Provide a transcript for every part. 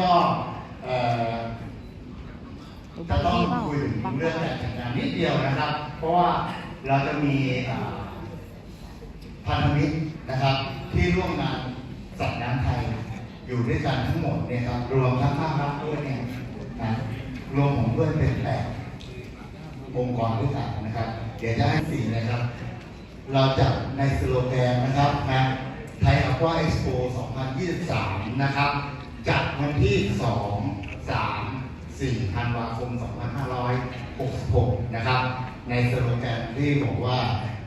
ก็จะต้องคุยถึงเรื่องคการจัดงานนิดเดียวนะครับ เพราะว่าเราจะมีพันธมิตรนะครับ ที่ร่วมงานสัตว์น้ำไทยอยู่ด้วยกันทั้งหมดเนี่ยครับรวมทั้งภาครัฐด้วยเนี่ยนะรวมผมด้วยเป็นแปดองค์กรด้วยกันนะครับ เดี๋ยวจะให้สี่นะครับ เราจัดในสโลแกนนะครับนะไทยอควาเอ็กซ์โป 2023 นะครับ จัดวันที่ 2 3 4ธันวาคม 2566 นะครับ ในสโลแกนที่บอกว่า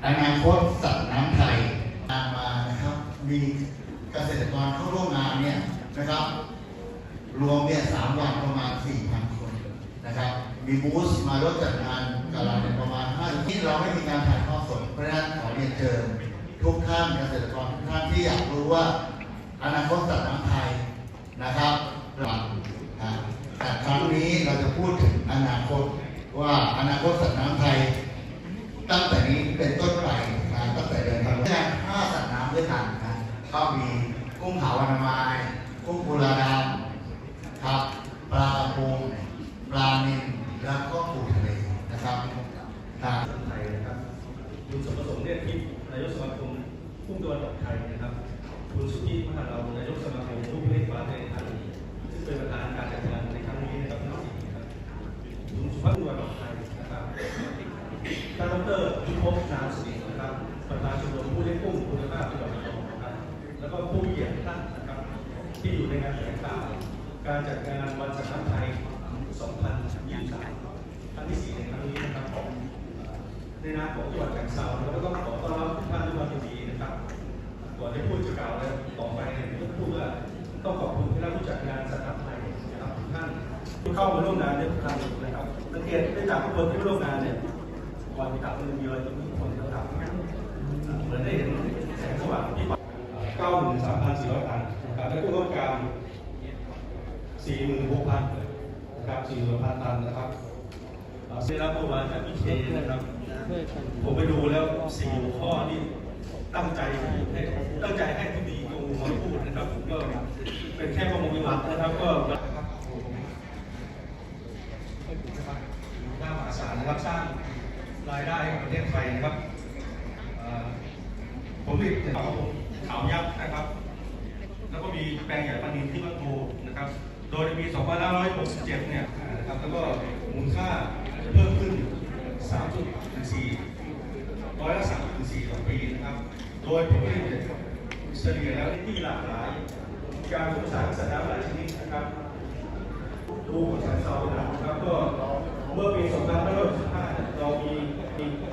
อนาคตสัตว์น้ำไทยงานมานะครับมีเกษตรกรเข้าร่วมงานเนี่ยนะครับ รวมเนี่ยสามวันประมาณ 4,000 คนนะครับ มีบูธมาร่วมจัดงานกับเราเนี่ยประมาณ5ที่เราไม่มีการถ่ายทอดสดเพราะฉะนั้นขอเรียนเชิญทุกท่านเกษตรกรทุกท่านที่อยากรู้ว่า อนาคตสัตว์น้ำไทยนะครับหลักอ่าแต่ครั้งนี้เราจะพูดถึงอนาคต ว่าอนาคตสัตว์น้ำไทย ตั้งแต่นี้เป็นต้นไปนะตั้งแต่เดินทางแรกห้าสัตว์น้ำด้วยกันนะก็มีกุ้งขาวอนามัยกุ้งกุลาดำครับปลากระพงปลานิลแล้วก็ปูทะเลนะครับนะไทยนะครับคุณสมประสงค์เนี่ยทิพย์นายกสมาคมผู้ตะวันออกไทยนะครับคุณสุทธิมหาเรานายกสมาคมผู้ผลิตปลาในไทยซึ่งเป็นประธานการจัดงานในครั้งนี้นะครับทั้งสี่นะครับคุณสุภาพตะวัน แล้วก็ผู้เหยียบท่านนะครับที่อยู่ในงานแถลงข่าวการจัดงานวันสัตว์น้ำไทย 2023 ครั้งที่สี่ในครั้งนี้นะครับของในนามของจังหวัดฉะเชิงเทราแล้วก็ต้องขอต้อนรับทุกท่านด้วยความยินดีนะครับก่อนที่พูดจะกล่าวอะไรต่อไปเนี่ยต้องพูดว่าต้องขอบคุณที่รับผู้จัดงานสัตว์น้ำไทยนะครับทุกท่านที่เข้ามาร่วมงานในทุกครั้งนะครับสังเกตได้จากทุกคนที่ร่วมงานเนี่ยก่อนที่กลับมันมีอยยิ้มทุกคนที่เขาทำเหมือนได้เห็นแสงสว่างที่เก้า หมื่นสามพันสี่ร้อยตันนะครับและผู้ร่วมการสี่หมื่นหกพันนะครับสี่หมื่นพันตันนะครับเอ่อได้รับเมื่อวานจากพี่เคนะครับ ผมไปดูแล้วสี่หัวข้อนี่ตั้งใจให้ตั้งใจให้ที่ดีตรงมาพูดนะครับผมก็เป็นแค่ข้อมูลวิวัฒน์นะครับก็หน้ามหาศาลนะครับสร้างรายได้ให้กับประเทศไทยนะครับเอ่อผมผลิตขา วขายักษ์นะครับ แล้วก็มีแปลงใหญ่ปานินที่วัดโพนะครับ โดยในปี2567 เนี่ยนะครับแล้วก็มูลค่าเพิ่มขึ้น 3.4ร้อยละ3.4ต่อปีนะครับ โดยผลผลิตเสียเฉลี่ยแล้วที่หลากหลาย การสงสารสัตว์น้ำหลายชนิดนะครับดูของสัตว์เซานะครับก็เมื่อปี2563